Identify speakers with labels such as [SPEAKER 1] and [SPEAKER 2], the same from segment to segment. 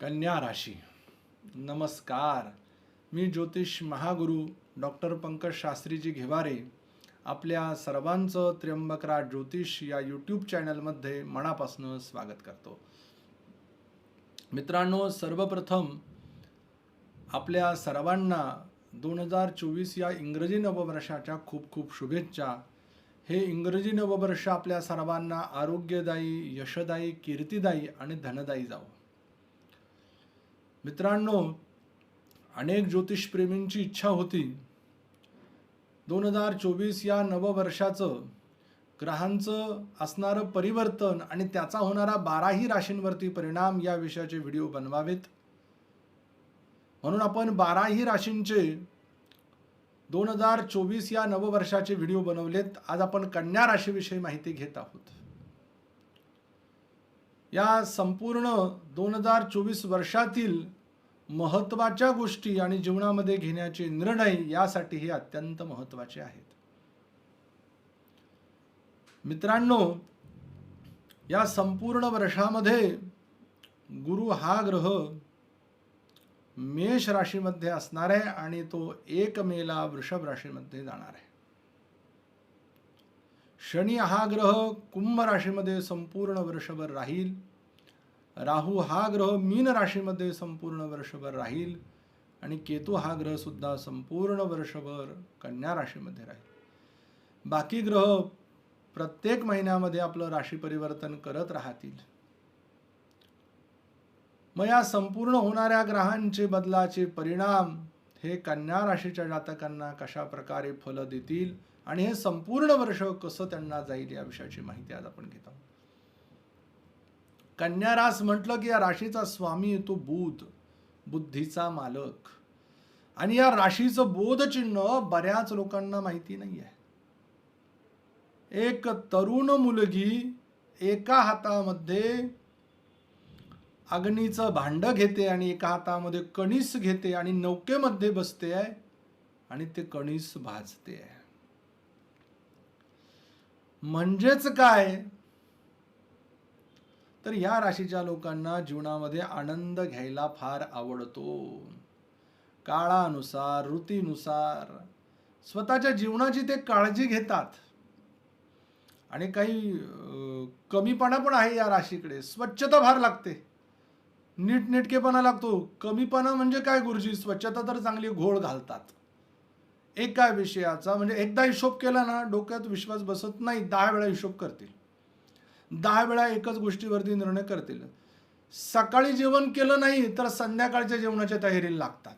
[SPEAKER 1] कन्या राशी। नमस्कार मी ज्योतिष महागुरू डॉक्टर पंकज शास्त्रीजी घेवारे आपल्या सर्वांचं त्र्यंबकराज ज्योतिष या यूट्यूब चॅनलमध्ये मनापासून स्वागत करतो. मित्रांनो सर्वप्रथम आपल्या सर्वांना दोन हजार चोवीस या इंग्रजी नववर्षाच्या खूप खूप शुभेच्छा. हे इंग्रजी नववर्ष आपल्या सर्वांना आरोग्यदायी यशदायी कीर्तिदायी आणि धनदायी जावं. मित्रांनो अनेक ज्योतिषप्रेमींची इच्छा होती. दोन हजार चोवीस या नववर्षाचं ग्रहांचं असणारं परिवर्तन आणि त्याचा होणारा बाराही राशींवरती परिणाम या विषयाचे व्हिडिओ बनवावेत. म्हणून आपण बाराही राशींचे दोन हजार चोवीस या नववर्षाचे व्हिडिओ बनवलेत. आज आपण कन्या राशीविषयी माहिती घेत आहोत. या संपूर्ण दोन हजार चोवीस वर्षातील महत्त्वाच्या गोष्टी आणि जीवनामध्ये घेण्याचे निर्णय यासाठी हे अत्यंत महत्त्वाचे आहेत. मित्रांनो या संपूर्ण वर्षामध्ये गुरु हा ग्रह मेष राशीमध्ये असणार आहे आणि तो एक मेला वृषभ राशीमध्ये जाणार आहे. शनी हा ग्रह कुंभ राशीमध्ये संपूर्ण वर्षभर राहील. राहू हा ग्रह मीन राशीमध्ये संपूर्ण वर्षभर राहील आणि केतू हा ग्रहसुद्धा संपूर्ण वर्षभर कन्या राशीमध्ये राहील. बाकी ग्रह प्रत्येक महिन्यामध्ये आपलं राशी परिवर्तन करत राहतील. मग या संपूर्ण होणाऱ्या ग्रहांचे बदलाचे परिणाम हे कन्या राशीच्या जातकांना कशा प्रकारे फलं देतील आणि हे संपूर्ण वर्ष कसं त्यांना जाईल या विषयाची माहिती आज आपण घेत आहोत. कन्या रास म्हटलं की या राशीचा स्वामी येतो बुध बुद्धीचा मालक. आणि या राशीचं बोधचिन्ह बऱ्याच लोकांना माहिती नाही आहे एक तरुण मुलगी एका हातामध्ये अग्नीचं भांड घेते आणि एका हातामध्ये कणीस घेते आणि नौकेमध्ये बसते आहे आणि ते कणीस भाजते. आहे म्हणजेच काय? तर या राशीच्या लोकांना जीवनामध्ये आनंद घ्यायला फार आवडतो. काळानुसार ऋतीनुसार स्वतःच्या जीवनाची ते काळजी घेतात. आणि काही कमीपणा पण आहे या राशीकडे. स्वच्छता फार लागते. नीटनेटकेपणा लागतो. कमीपणा म्हणजे काय गुरुजी? स्वच्छता तर चांगली घोळ घालतात. एका विषयाचा म्हणजे एकदा हिशोब केला ना डोक्यात विश्वास बसत नाही दहा वेळा हिशोब करतील. दहा वेळा एकच गोष्टीवरती निर्णय करतील. सकाळी जेवण केलं नाही तर संध्याकाळच्या जेवणाच्या तयारीला लागतात.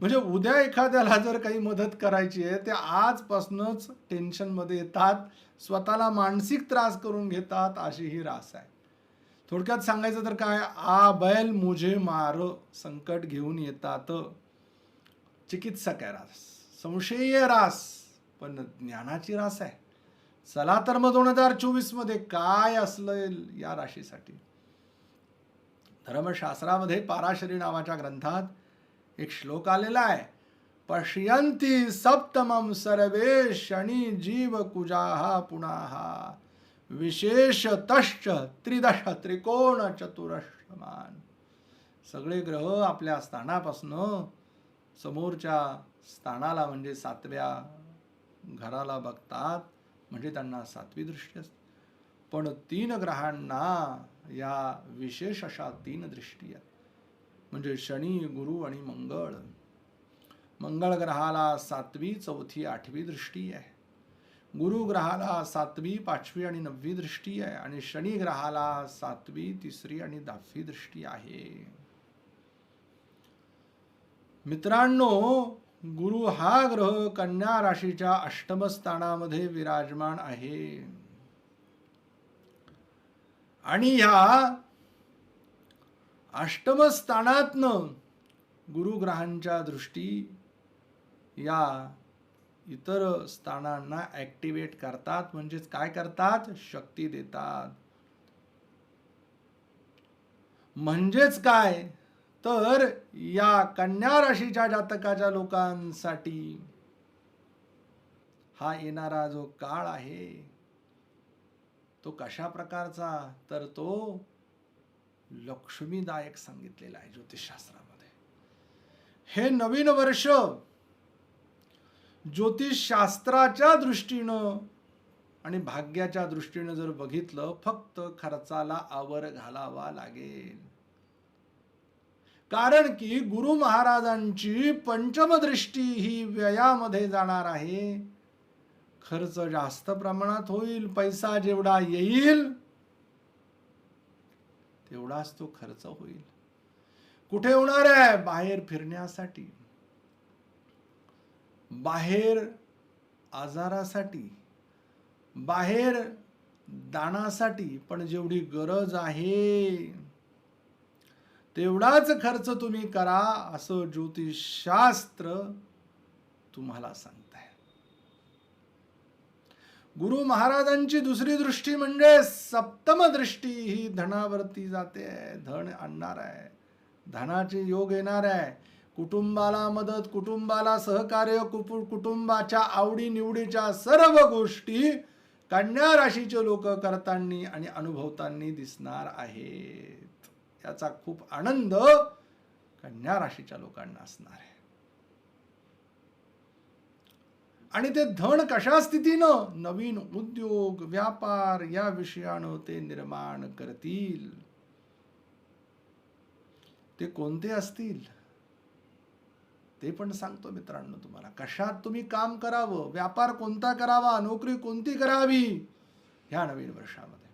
[SPEAKER 1] म्हणजे उद्या एखाद्याला जर काही मदत करायची आहे ते आजपासूनच टेन्शनमध्ये येतात स्वतःला मानसिक त्रास करून घेतात अशी ही रास आहे. थोडक्यात सांगायचं तर काय आ बैल मुझे मार संकट घेऊन येतात. चिकित्सक आहे रास. संशयीय रास पण ज्ञानाची रास आहे. चला तर मग दोन हजार चोवीसमध्ये काय असलं या राशीसाठी? धर्मशास्त्रामध्ये पाराशरी नावाच्या ग्रंथात एक श्लोक आलेला आहे. पश्यंती सप्तमम सर्वे शनी जीव कुजाहा पुनाहा विशेष तश्च त्रिदश त्रिकोण चतुरष्टमान सगळे ग्रह आपल्या स्थानापासनं समोरच्या स्थानाला म्हणजे सातव्या घराला बघतात. म्हणजे त्यांना सातवी दृष्टी असते. पण तीन ग्रहांना या विशेष अशा तीन दृष्टी आहेत. म्हणजे शनी गुरु आणि मंगळ. मंगळ ग्रहाला सातवी चौथी आठवी दृष्टी आहे. गुरु ग्रहाला सातवी पाचवी आणि नववी दृष्टी आहे आणि शनी ग्रहाला सातवी तिसरी आणि दहावी दृष्टी आहे. मित्रांनो गुरु हा ग्रह कन्या राशीच्या अष्टमस्थानामध्ये विराजमान आहे. आणि ह्या अष्टमस्थानातनं गुरुग्रहांच्या दृष्टी या इतर स्थानांना ॲक्टिवेट करतात. म्हणजेच काय करतात? शक्ती देतात. म्हणजेच काय? तर या कन्या राशीच्या जातकाच्या लोकांसाठी हा येणारा जो काळ आहे तो कशा प्रकारचा? तर तो लक्ष्मीदायक सांगितलेला आहे ज्योतिषशास्त्रामध्ये. हे नवीन वर्ष ज्योतिषशास्त्राच्या दृष्टीनं आणि भाग्याच्या दृष्टीनं जर बघितलं फक्त खर्चाला आवर घालावा लागेल. कारण की गुरु महाराजांची पंचमदृष्टी ही व्ययामध्ये जाणार आहे. खर्च जास्त प्रमाणात होईल पैसा जेवढा येईल तेवढाच तो खर्च होईल. कुठे होणार आहे? बाहेर फिरण्यासाठी. बाहेर आजारासाठी. बाहेर दानासाठी. पण जेवढी गरज आहे तेवढाच खर्च तुम्ही करा असं ज्योतिषशास्त्र तुम्हाला सांगताय. गुरु महाराजांची दुसरी दृष्टी म्हणजे सप्तम दृष्टी. ही धनावरती जाते धन आणणार आहे. धनाचे योग येणार आहे. कुटुंबाला मदत कुटुंबाला सहकार्य कुपु- कुटुंबाच्या आवडी निवडीच्या सर्व गोष्टी कन्या राशीचे लोक करताना आणि अनुभवताना दिसणार आहेत. याचा खूप आनंद कन्या राशीच्या लोकांना असणार आहे. आणि ते धन कशा स्थितीनं? नवीन उद्योग व्यापार या विषयानं ते निर्माण करतील. ते कोणते असतील? ते पण सांगतो मित्रांनो तुम्हाला. कशात तुम्ही काम करावं? व्यापार कोणता करावा? नोकरी कोणती करावी? ह्या नवीन वर्षामध्ये.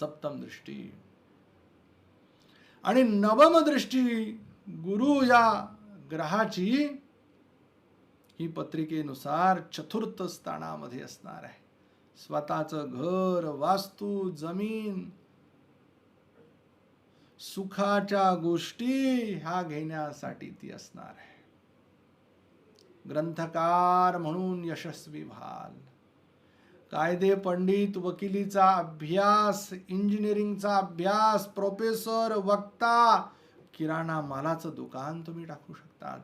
[SPEAKER 1] सप्तम दृष्टी. आणि नवम दृष्टी गुरु या ग्रहाची ही पत्रिकेनुसार चतुर्थ स्थानामध्ये असणार आहे. स्वतःचं घर वास्तू जमीन सुखाच्या गोष्टी ह्या घेण्यासाठी ती असणार आहे. ग्रंथकार म्हणून यशस्वी व्हाल. कायदे पंडित वकिलीचा अभ्यास इंजिनिअरिंगचा अभ्यास प्रोफेसर वक्ता किराणा मालाचं दुकान तुम्ही टाकू शकतात.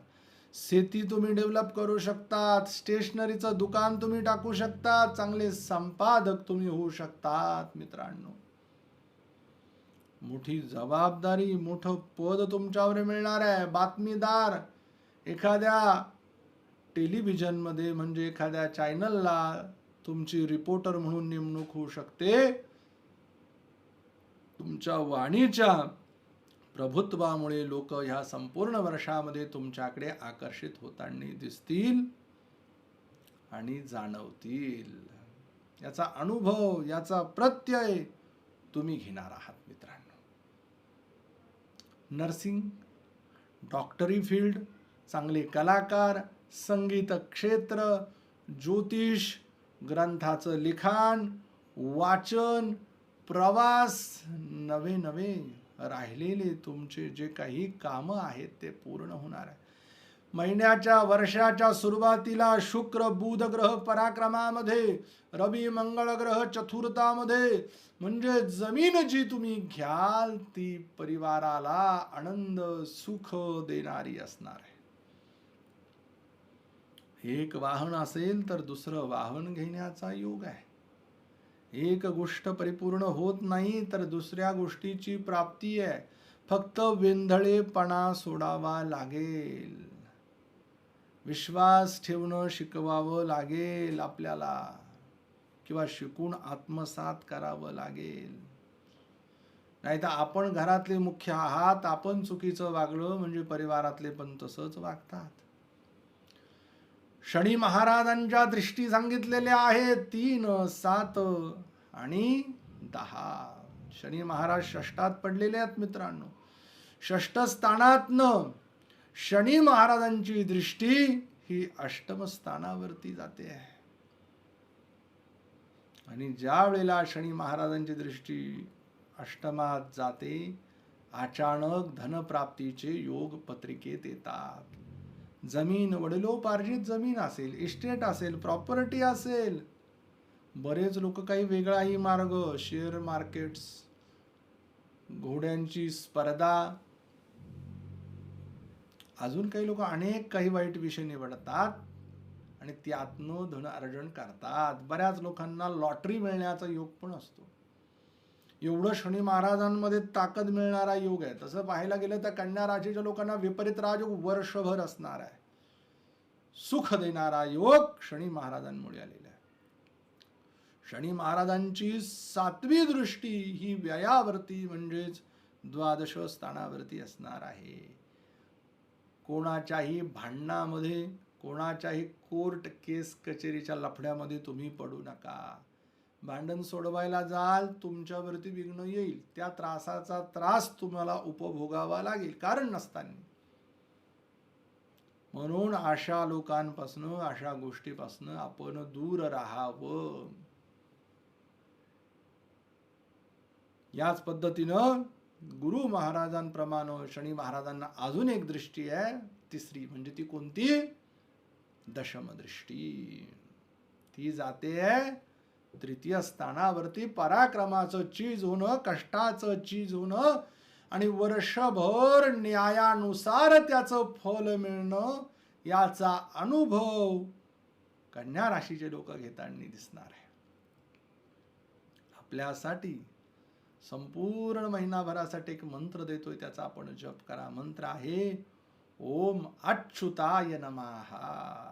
[SPEAKER 1] शेती तुम्ही डेव्हलप करू शकतात. स्टेशनरीचं दुकान तुम्ही टाकू शकतात. चांगले संपादक तुम्ही होऊ शकतात मित्रांनो. मोठी जबाबदारी मोठं पद तुमच्यावर मिळणार आहे. बातमीदार एखाद्या टेलिव्हिजनमध्ये म्हणजे एखाद्या चॅनलला तुमची रिपोर्टर म्हणून नेमणूक होऊ शकते. तुमच्या वाणीच्या प्रभुत्वामुळे लोक ह्या संपूर्ण वर्षामध्ये तुमच्याकडे आकर्षित होताना दिसतील आणि जाणवतील. याचा अनुभव याचा प्रत्यय तुम्ही घेणार आहात मित्रांनो. नर्सिंग डॉक्टरी फील्ड चांगले कलाकार संगीत क्षेत्र ज्योतिष ग्रंथाचं लिखाण वाचन प्रवास नवे नवे राहिलेले तुमचे जे काही कामं आहेत ते पूर्ण होणार आहे. महिन्याच्या वर्षाच्या सुरुवातीला शुक्र बुध ग्रह पराक्रमामध्ये रवी मंगळ ग्रह चतुर्थामध्ये म्हणजे जमीन जी तुम्ही घ्याल ती परिवाराला आनंद सुख देणारी असणार आहे. एक वाहन असेल तर दुसरं वाहन घेण्याचा योग आहे. एक गोष्ट परिपूर्ण होत नाही तर दुसऱ्या गोष्टीची प्राप्ती आहे. फक्त वेंधळेपणा सोडावा लागेल. विश्वास ठेवणं शिकवावं लागेल आपल्याला किंवा शिकून आत्मसात करावं लागेल. नाही तर आपण घरातले मुख्य आहात आपण चुकीचं वागलं म्हणजे परिवारातले पण तसंच वागतात. शनी महाराजांच्या दृष्टी सांगितलेल्या आहेत तीन सात आणि दहा. शनी महाराज षष्टात पडलेले आहेत मित्रांनो. षष्ठ स्थानातनं शनी महाराजांची दृष्टी ही अष्टम स्थानावरती जाते. आहे आणि ज्या वेळेला शनी महाराजांची दृष्टी अष्टमात जाते अचानक धनप्राप्तीचे योग पत्रिकेत येतात. जमीन वडिलोपार्जित जमीन असेल इस्टेट असेल प्रॉपर्टी असेल. बरेच लोक काही वेगळाही मार्ग शेअर मार्केट्स घोड्यांची स्पर्धा. अजून काही लोक अनेक काही वाईट विषय निवडतात आणि त्यातनं धन अर्जन करतात. बऱ्याच लोकांना लॉटरी मिळण्याचा योग पण असतो. एवढं शनी महाराजांमध्ये ताकद मिळणारा योग आहे. तसं पाहायला गेलं तर कन्या राशीच्या लोकांना विपरीत राजयोग वर्षभर असणार आहे. सुख देणारा योग शनी महाराजांमुळे आलेला आहे. शनी महाराजांची सातवी दृष्टी ही व्ययावरती म्हणजेच द्वादश स्थानावरती असणार आहे. कोणाच्याही भांडणामध्ये कोणाच्याही कोर्ट केस कचेरीच्या लफड्यामध्ये तुम्ही पडू नका. भांडण सोडवायला जाल तुमच्यावरती विघ्न येईल. त्या त्रासाचा त्रास तुम्हाला उपभोगावा लागेल. कारण नसताना. म्हणून अशा लोकांपासनं अशा गोष्टीपासनं आपण दूर राहावं. याच पद्धतीनं गुरु महाराजांप्रमाणे शनी महाराजांना अजून एक दृष्टी आहे. तिसरी म्हणजे ती कोणती? दशम दृष्टी ती जाते तृतीय स्थानावरती पराक्रमाचं चीज होणं कष्टाचं चीज होणं आणि वर्षभर न्यायानुसार त्याचं फल मिळणं याचा अनुभव कन्या राशीचे लोक घेताना दिसणार आहे. आपल्यासाठी संपूर्ण महिनाभरासाठी एक मंत्र देतोय त्याचा आपण जप करा. मंत्र आहे ओम अच्युताय नमहा